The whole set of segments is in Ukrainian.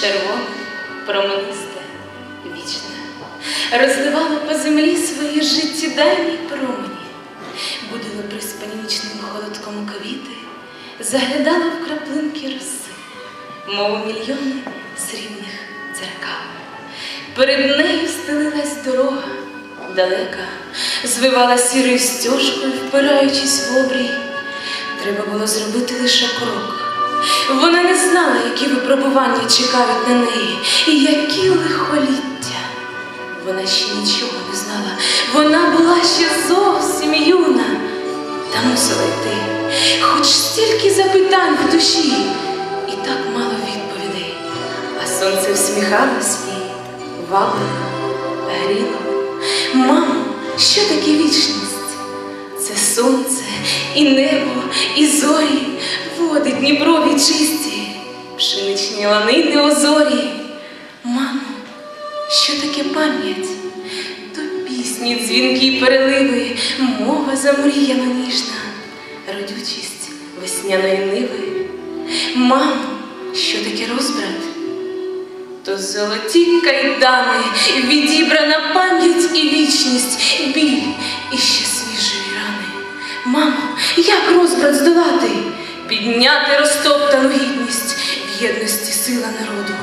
червоне, променисте, вічне, розливало по землі свої життєдайні промені, будило приспані нічним холодком квіти, заглядало в краплинки роси, мов мільйони срібних дзеркал. Перед нею стелилась дорога далека, звивала сірою стежкою, впираючись в обрій. Треба було зробити лише крок. Вона не знала, які випробування чекають на неї, і які лихоліття. Вона ще нічого не знала. Вона була ще зовсім юна, та мусила йти. Хоч стільки запитань в душі, і так мало відповідей. А сонце всміхалось їй, вабило, гріло. Мамо, що таке вічність? Це сонце і небо, і зорі, води Дніпрові чисті, пшеничні ланини озорі. Мамо, що таке пам'ять? То пісні, дзвінки, переливи, мова замріяно ніжна, родючість весняної ниви. Мамо, що таке розбрат? То золоті кайдани, відібрана пам'ять і вічність, біль і ще свіжої рани. Мамо, як розбрат здолати? Підняти розтоптану гідність в єдності сила народу,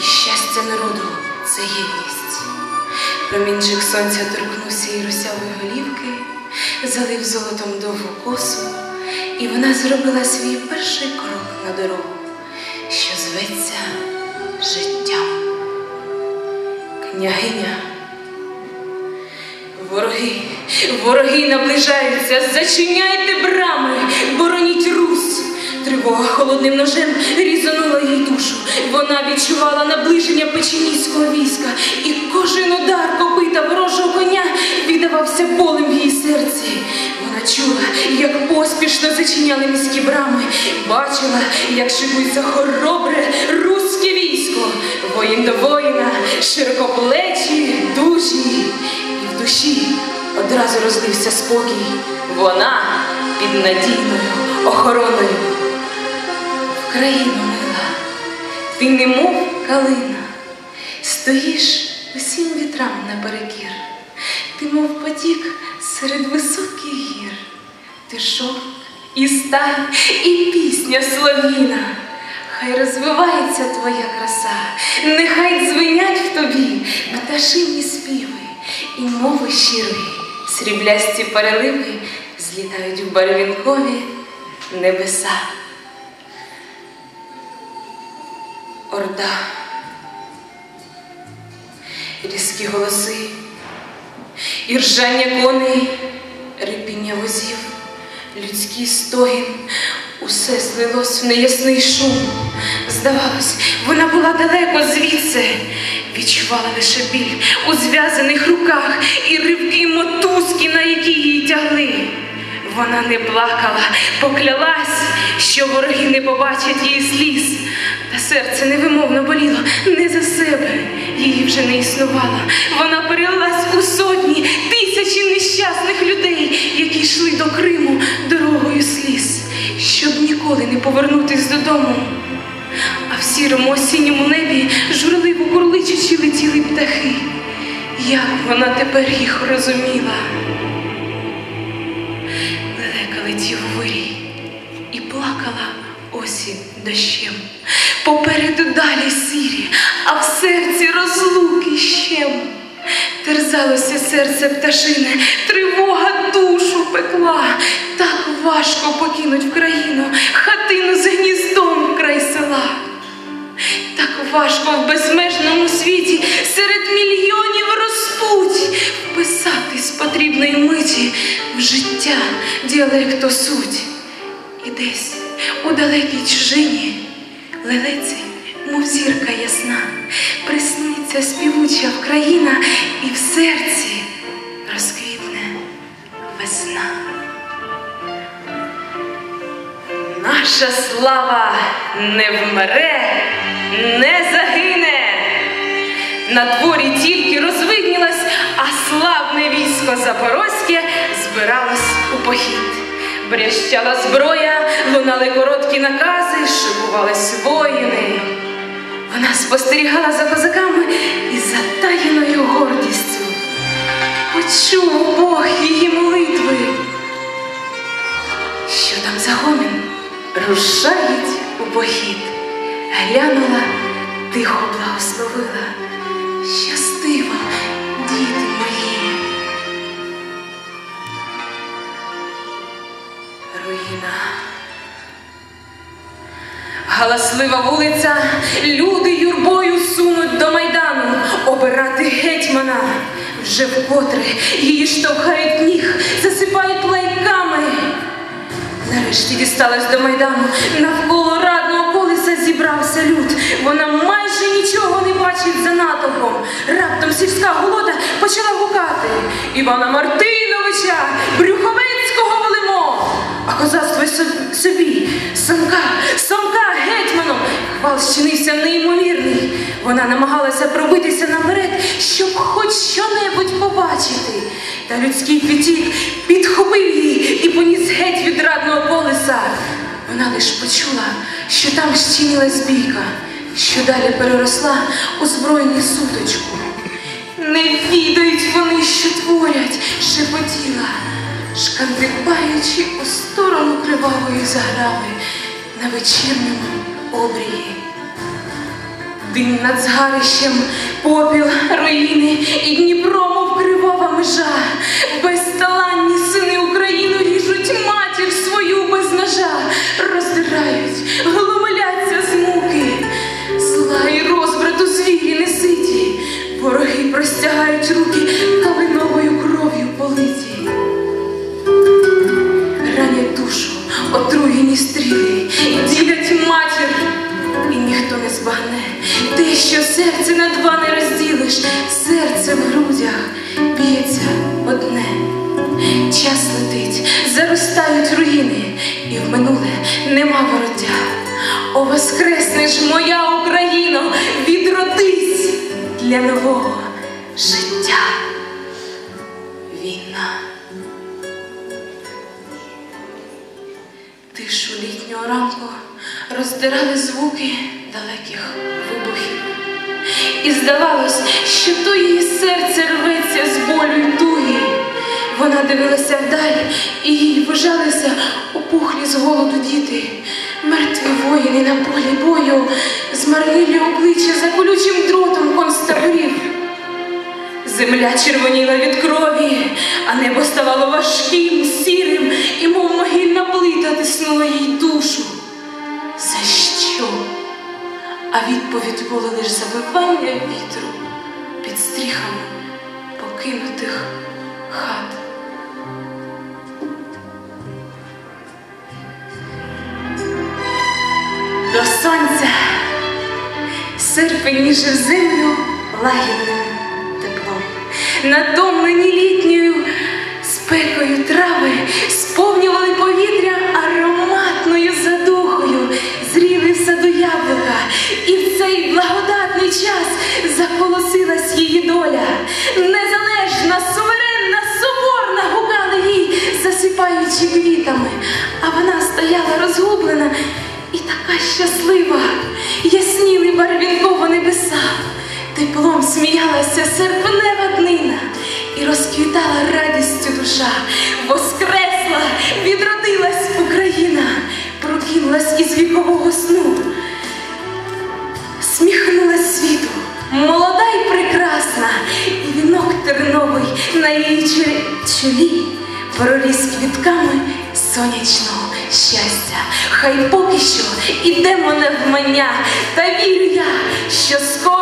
і щастя народу це єдність. Промінчик сонця торкнувся її русявої голівки, залив золотом довгу косу, і вона зробила свій перший крок на дорогу, що зветься життям. Княгиня. Вороги, вороги наближаються, зачиняйте брами, бороніть Русь. Тривога холодним ножем різанула їй душу. Вона відчувала наближення печенійського війська, і кожен удар копита ворожого коня віддавався болем в її серці. Вона чула, як поспішно зачиняли міські брами, бачила, як шикується хоробре руське військо, воїн до воїна, широкоплечі, дужні. Душі одразу розлився спокій. Вона під надійною охороною. Країно мила, ти немов калина, стоїш усім вітрам наперекір, ти мов потік серед високих гір, ти шов і стай, і пісня словіна. Хай розвивається твоя краса, нехай дзвенять в тобі пташині співи і мови щирої, сріблясті переливи злітають в барвінкові небеса. Орда, різкі голоси, і ржання коней, рипіння возів, людський стогін, усе злилось в неясний шум. Здавалось, вона була далеко звідси, відчувала лише біль у зв'язаних руках і ривки мотузки, на які її тягли. Вона не плакала, поклялась, що вороги не побачать її сліз. Та серце невимовно боліло не за себе, її вже не існувало. Вона перелилась у сотні, тисячі нещасних людей, які йшли до Криму дорогою сліз, щоб ніколи не повернутись додому. Сірому осінньому небі журливо курличачи летіли птахи. Як вона тепер їх розуміла? Лелека летів у вирій і плакала осінь дощем. Попереду далі сірі, а в серці розлуки щем. Терзалося серце пташине, тривога душу пекла. Так важко покинуть в країну хатину з села. Важко в безмежному світі серед мільйонів розпуть вписатись потрібної миті в життя діалекту суть. І десь у далекій чужині лелеці, мов зірка ясна, присниться співуча Вкраїна, і в серці розквітне весна. Наша слава не вмре, не загине. На дворі тільки розвиднілась, а славне військо Запорозьке збиралось у похід. Брящала зброя, лунали короткі накази, шикувались воїни. Вона спостерігала за козаками із затаєною гордістю. Почув Бог її молитви. Що там за гомін? Рушають у похід. Глянула, тихо благословила. Щастива, діти мої. Руїна. Галаслива вулиця, люди юрбою сунуть до майдану обирати гетьмана. Вже вкотре її штовхають ніг, Нарешті дісталась до майдану. Навколо радного колеса зібрався люд. Вона майже нічого не бачить за натовпом. Раптом сільська голода почала гукати Івана Мартиновича, Брюховецького велимо. А козацтво собі, самка, самка гетьманом. Хвал щинився неймовірний. Вона намагалася пробитися наперед, щоб хоч що-небудь побачити. Та людський потік підхопив її і поніс геть від радного колеса. Вона лиш почула, що там щинилась бійка, що далі переросла у збройну суточку. Не відають вони, що творять, шепотіла, шкандибаючи у сторону кривавої заграви на вечірньому обрії. Дим над згарищем, попіл руїни і Дніпро, мов кривава межа. Воскресне ж моя Україно, відродись для нового життя. Війна. Тишу літнього ранку роздирали звуки далеких вибухів. І здавалось, що то її серце рветься з болю й туги. Вона дивилася вдаль, і їй вижалися опухлі з голоду діти. Мертві воїни на полі бою, змарнілі обличчя за колючим дротом концтаборів. Земля червоніла від крові, а небо ставало важким, сірим, і мов могильна плита тиснула їй душу. За що? А відповідь була лиш завивання вітру під стріхами покинутих хат. Серпень ніжив землю лагідним теплом. Натомлені літньою спекою трави сповнювали повітря ароматною задухою, зріли в саду яблука, і в цей благодатний час заколосилась її доля. Незалежна, суверенна, соборна гукали їй, засипаючи квітами, а вона стояла розгублена і така щаслива, ясніли барвінково небеса. Теплом сміялася серпнева днина і розквітала радістю душа, воскресла, відродилась Україна, прокинулась із вікового сну, сміхнулась світу, молода й прекрасна, і вінок терновий на її чолі- проріс квітками сонячного щастя. Хай поки що ідемо мене, та вірю я, що скоро